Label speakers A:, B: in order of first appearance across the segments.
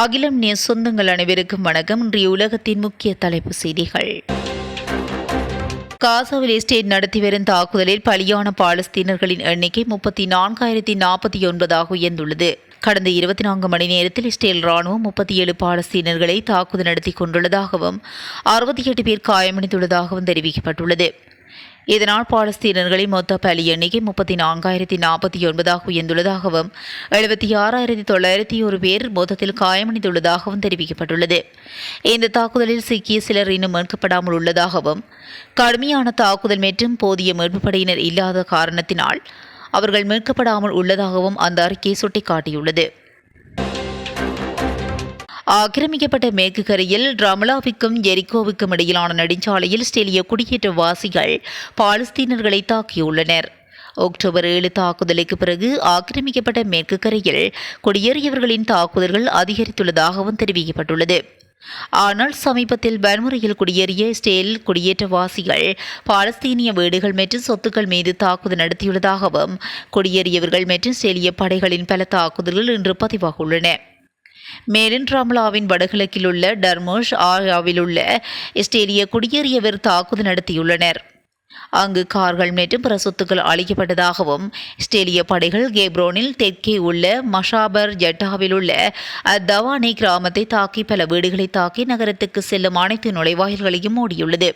A: அகிலம் நேய சொந்தங்கள் அனைவருக்கும் வணக்கம். இன்றைய உலகத்தின் முக்கிய தலைப்பு செய்திகள். காசாவில் எஸ்டேட் நடத்தி வரும் தாக்குதலில் பலியான பாலஸ்தீனர்களின் எண்ணிக்கை முப்பத்தி நான்காயிரத்தி நாற்பத்தி ஒன்பதாக உயர்ந்துள்ளது. கடந்த இருபத்தி நான்கு மணி நேரத்தில் இஸ்ரேல் ராணுவம் முப்பத்தி ஏழு பாலஸ்தீனர்களை தாக்குதல் நடத்தி கொண்டுள்ளதாகவும் அறுபத்தி எட்டு பேர் காயமடைந்துள்ளதாகவும் தெரிவிக்கப்பட்டுள்ளது. இதனால் பாலஸ்தீனர்களின் மொத்த பலி எண்ணிக்கை முப்பத்தி நான்காயிரத்தி நாற்பத்தி ஒன்பதாக உயர்ந்துள்ளதாகவும் எழுபத்தி ஆறாயிரத்தி தொள்ளாயிரத்தி ஒரு பேர் மொத்தத்தில் காயமடைந்துள்ளதாகவும் தெரிவிக்கப்பட்டுள்ளது. இந்த தாக்குதலில் சிக்கிய சிலர் இன்னும் மீட்கப்படாமல் உள்ளதாகவும் கடுமையான தாக்குதல் மற்றும் போதிய மீட்பு படையினர் இல்லாத காரணத்தினால் அவர்கள் மீட்கப்படாமல் உள்ளதாகவும் அந்த அறிக்கை சுட்டிக்காட்டியுள்ளது. ஆக்கிரமிக்கப்பட்ட மேற்குக்கரையில் ரமலாவிற்கும் எரிகோவுக்கும் இடையிலான நெடுஞ்சாலையில் ஸ்டெலிய குடியேற்றவாசிகள் பாலஸ்தீனர்களை தாக்கியுள்ளனர். அக்டோபர் ஏழு தாக்குதலுக்கு பிறகு ஆக்கிரமிக்கப்பட்ட மேற்கு கரையில் குடியேறியவர்களின் தாக்குதல்கள் அதிகரித்துள்ளதாகவும் தெரிவிக்கப்பட்டுள்ளது. ஆனால் சமீபத்தில் வன்முறையில் குடியேறிய இஸ்ரேல் குடியேற்றவாசிகள் பாலஸ்தீனிய வீடுகள் மற்றும் சொத்துக்கள் மீது தாக்குதல் நடத்தியுள்ளதாகவும் குடியேறியவர்கள் மற்றும் இஸ்ரேலிய படைகளின் பல தாக்குதல்கள் இன்று பதிவாகியுள்ளன. உள்ளன ரம்லாவின் வடகிழக்கில் உள்ள டர்மோஷ் ஆயாவில் உள்ள இஸ்ரேலிய குடியேறியவர் தாக்குதல் நடத்தியுள்ளனர். அங்கு கார்கள் மற்றும் பிற சொத்துக்கள் அழிக்கப்பட்டதாகவும் இஸ்ரேலிய படைகள் கேப்ரோனில் தெற்கே உள்ள மஷாபர் ஜட்டாவில் உள்ள தவானி கிராமத்தை தாக்கி பல வீடுகளை தாக்கி நகரத்துக்கு செல்லும் அனைத்து நுழைவாயில்களையும் மூடியுள்ளது.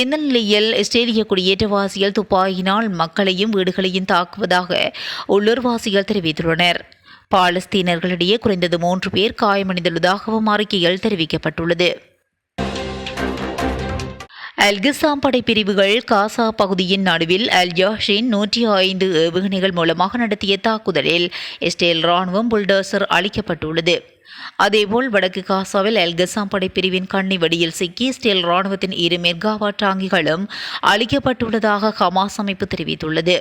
A: இந்த நிலையில் இஸ்ரேலிய குடியேற்றவாசிகள் துப்பாயினால் மக்களையும் வீடுகளையும் தாக்குவதாக உள்ளூர்வாசிகள் தெரிவித்துள்ளனர். பாலஸ்தீனர்களிடையே குறைந்தது மூன்று பேர் காயமடைந்துள்ளதாகவும் அறிக்கையில் தெரிவிக்கப்பட்டுள்ளது. அல்கிசாம் படைப்பிரிவுகள் காசா பகுதியின் நடுவில் அல் ஜாஷின் நூற்றி ஐந்து ஏவுகணைகள் மூலமாக நடத்திய தாக்குதலில் இஸ்ரேல் ராணுவம் புல்டோசர் அளிக்கப்பட்டுள்ளது அதேபோல் வடக்கு காசாவில் அல்கசாம் படைப்பிரிவின் கண்ணி வடியில் சிக்கி இஸ்ரேல் ராணுவத்தின் இரு மெர்காவா டாங்கிகளும் அளிக்கப்பட்டுள்ளதாக ஹமாஸ் அமைப்பு தெரிவித்துள்ளது.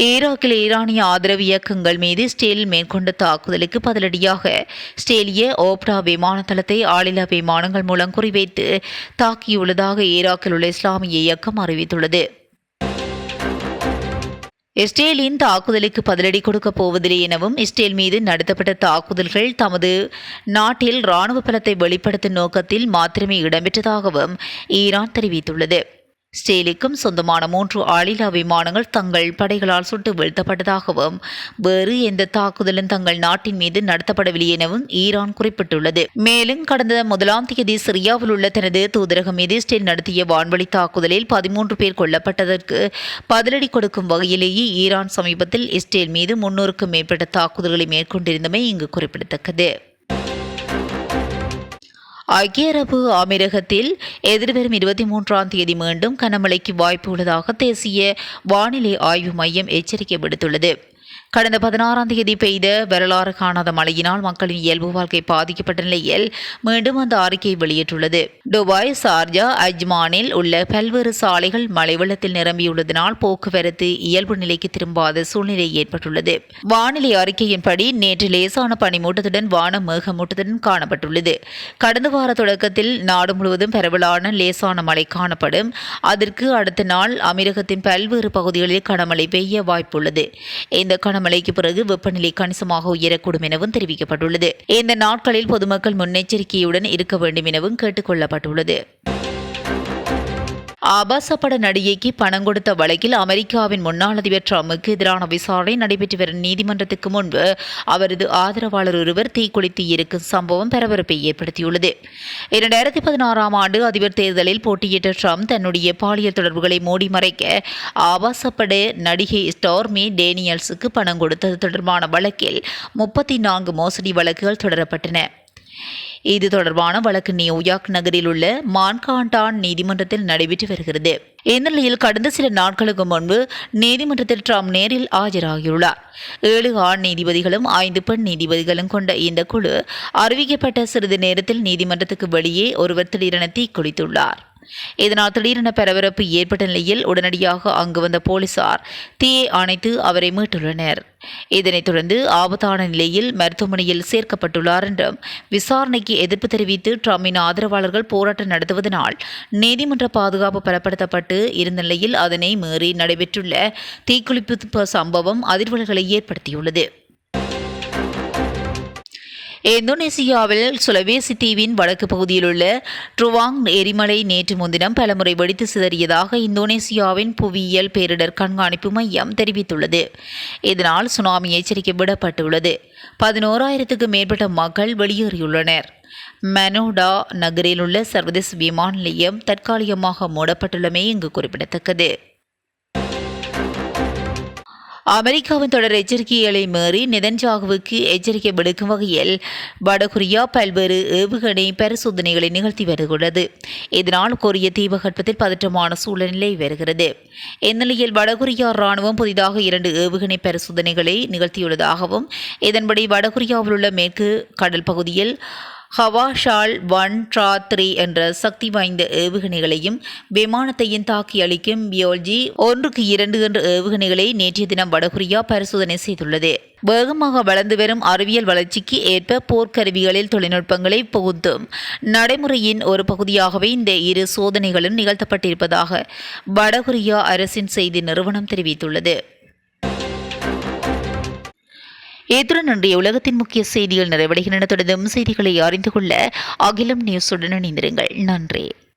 A: ஈராக்கில் ஈரானிய ஆதரவு இயக்கங்கள் மீது இஸ்ரேல் மேற்கொண்ட தாக்குதலுக்கு பதிலடியாக ஸ்டேலிய ஓப்ரா விமான தளத்தை ஆளில்லா விமானங்கள் மூலம் குறிவைத்து தாக்கியுள்ளதாக ஈராக்கில் உள்ள இஸ்லாமிய இயக்கம் அறிவித்துள்ளது. இஸ்ரேலின் தாக்குதலுக்கு பதிலடி கொடுக்கப் போவதில்லை எனவும் இஸ்ரேல் மீது நடத்தப்பட்ட தாக்குதல்கள் தமது நாட்டில் இராணுவ பலத்தை வெளிப்படுத்தும் நோக்கத்தில் மாத்திரமே இடம்பெற்றதாகவும் ஈரான் தெரிவித்துள்ளது. ஸ்டேலிக்கும் சொந்தமான மூன்று ஆளில்லா விமானங்கள் தங்கள் படைகளால் சுட்டு வீழ்த்தப்பட்டதாகவும் வேறு எந்த தாக்குதலும் தங்கள் நாட்டின் மீது நடத்தப்படவில்லை எனவும் ஈரான் குறிப்பிட்டுள்ளது. மேலும் கடந்த முதலாம் தேதி சிரியாவில் உள்ள தனது தூதரகம் மீது ஸ்டேல் நடத்திய வான்வழி தாக்குதலில் பதிமூன்று பேர் கொல்லப்பட்டதற்கு பதிலடி கொடுக்கும் வகையிலேயே ஈரான் சமீபத்தில் இஸ்ரேல் மீது முன்னூறுக்கும் மேற்பட்ட தாக்குதல்களை மேற்கொண்டிருந்தமை இங்கு குறிப்பிடத்தக்கது. ஐக்கிய அரபு அமீரகத்தில் எதிர்வரும் இருபத்தி மூன்றாம் தேதி மீண்டும் கனமழைக்கு வாய்ப்பு உள்ளதாக தேசிய வானிலை ஆய்வு மையம் எச்சரிக்கை விடுத்துள்ளது. கடந்த பதினாறாம் தேதி பெய்த வரலாறு காணாத மழையினால் மக்களின் இயல்பு வாழ்க்கை பாதிக்கப்பட்ட நிலையில் மீண்டும் அந்த அறிக்கை வெளியிட்டுள்ளது. துபாய் சார்ஜா அஜ்மானில் உள்ள பல்வேறு சாலைகள் மழை வெள்ளத்தில் நிரம்பியுள்ளதனால் போக்குவரத்து இயல்பு நிலைக்கு திரும்பாத சூழ்நிலை ஏற்பட்டுள்ளது. வானிலை அறிக்கையின்படி நேற்று லேசான பனிமூட்டத்துடன் வானம் மேகமூட்டத்துடன் காணப்பட்டுள்ளது. கடந்த வார தொடக்கத்தில் நாடு முழுவதும் பரவலான லேசான மழை காணப்படும். அதற்கு அடுத்த நாள் அமீரகத்தின் பல்வேறு பகுதிகளில் கனமழை பெய்ய வாய்ப்புள்ளது. இந்த கனமழை மழைக்கு பிறகு வெப்பநிலை கணிசமாக உயரக்கூடும் எனவும் தெரிவிக்கப்பட்டுள்ளது. இந்த நாட்களில் பொதுமக்கள் முன்னெச்சரிக்கையுடன் இருக்க வேண்டும் எனவும் கேட்டுக் கொள்ளப்பட்டுள்ளது ஆபாச பட நடிகைக்கு பணம் கொடுத்த வழக்கில் அமெரிக்காவின் முன்னாள் அதிபர் ட்ரம்புக்கு எதிரான விசாரணை நடைபெற்று வரும் நீதிமன்றத்துக்கு முன்பு அவரது ஆதரவாளர் ஒருவர் தீக்குளித்து இருக்கும் சம்பவம் பரபரப்பை ஏற்படுத்தியுள்ளது. இரண்டாயிரத்தி பதினாறாம் ஆண்டு அதிபர் தேர்தலில் போட்டியிட்ட ட்ரம்ப் தன்னுடைய பாலியல் தொடர்புகளை மூடி மறைக்க ஆபாசப்பட நடிகை ஸ்டார்மி டேனியல்ஸுக்கு பணம் கொடுத்தது தொடர்பான வழக்கில் முப்பத்தி நான்கு மோசடி வழக்குகள் தொடரப்பட்டன. இது தொடர்பான வழக்கு நியூயார்க் நகரில் உள்ள மான்காண்டான் நீதிமன்றத்தில் நடைபெற்று வருகிறது. இந்நிலையில் கடந்த சில நாட்களுக்கு முன்பு நீதிமன்றத்தில் ட்ரம்ப் நேரில் ஆஜராகியுள்ளார். ஏழு ஆண் நீதிபதிகளும் ஐந்து பெண் நீதிபதிகளும் கொண்ட இந்த குழு அறிவிக்கப்பட்ட சிறிது நேரத்தில் நீதிமன்றத்துக்கு வெளியே ஒருவர் திடீரென தீக்குளித்துள்ளார். இதனால் திடீரென பரபரப்பு ஏற்பட்ட நிலையில் உடனடியாக அங்கு வந்த போலீசார் தீயை அணைத்து அவரை மீட்டுள்ளனர். இதனைத் தொடர்ந்து ஆபத்தான நிலையில் மருத்துவமனையில் சேர்க்கப்பட்டுள்ளார் என்றும் விசாரணைக்கு எதிர்ப்பு தெரிவித்து ட்ரம்பின் ஆதரவாளர்கள் போராட்டம் நடத்துவதனால் நீதிமன்ற பாதுகாப்பு பலப்படுத்தப்பட்டு இருந்த நிலையில் அதனை மீறி நடைபெற்றுள்ள தீக்குளிப்பு சம்பவம் அதிர்வல்களை ஏற்படுத்தியுள்ளது. இந்தோனேசியாவில் சுலவேசி தீவின் வடக்கு பகுதியில் உள்ள ட்ருவாங் எரிமலை நேற்று முன்தினம் பலமுறை வெடித்து சிதறியதாக இந்தோனேசியாவின் புவியியல் பேரிடர் கண்காணிப்பு மையம் தெரிவித்துள்ளது. இதனால் சுனாமி எச்சரிக்கை விடப்பட்டுள்ளது. பதினோராயிரத்துக்கும் மேற்பட்ட மக்கள் வெளியேறியுள்ளனர். மனோடா நகரில் உள்ள சர்வதேச விமான நிலையம் தற்காலிகமாக மூடப்பட்டுள்ளமை இங்கு குறிப்பிடத்தக்கது. அமெரிக்காவின் தொடர் எச்சரிக்கைகளை மீறி நெதன்ஜாகுவுக்கு எச்சரிக்கை விடுக்கும் வகையில் வடகொரியா பல்வேறு ஏவுகணை பரிசோதனைகளை நிகழ்த்தி வருகிறது. இதனால் கொரிய தீபகற்பத்தில் பதற்றமான சூழ்நிலை வருகிறது. இந்நிலையில் வடகொரியா ராணுவம் புதிதாக இரண்டு ஏவுகணை பரிசோதனைகளை நிகழ்த்தியுள்ளதாகவும் இதன்படி வடகொரியாவில் உள்ள மேற்கு கடல் பகுதியில் ஹவாஷால் ஒன் ட்ரா த்ரீ என்ற சக்தி வாய்ந்த ஏவுகணைகளையும் விமானத்தையும் தாக்கி அளிக்கும் பியோல்ஜி ஒன்றுக்கு இரண்டு என்ற ஏவுகணைகளை நேற்றைய தினம் வடகொரியா பரிசோதனை செய்துள்ளது. வேகமாக வளர்ந்து வரும் அறிவியல் வளர்ச்சிக்கு ஏற்ப போர்க்கருவிகளில் தொழில்நுட்பங்களை புகுத்தும் நடைமுறையின் ஒரு பகுதியாகவே இந்த இரு சோதனைகளும் நிகழ்த்தப்பட்டிருப்பதாக வடகொரியா அரசின் செய்தி நிறுவனம் தெரிவித்துள்ளது. இத்துடன் இன்றைய உலகத்தின் முக்கிய செய்திகள் நிறைவடைகின்றன. தொடர்ந்தும் செய்திகளை அறிந்து கொள்ள அகிலம் நியூஸுடன் இணைந்திருங்கள். நன்றி.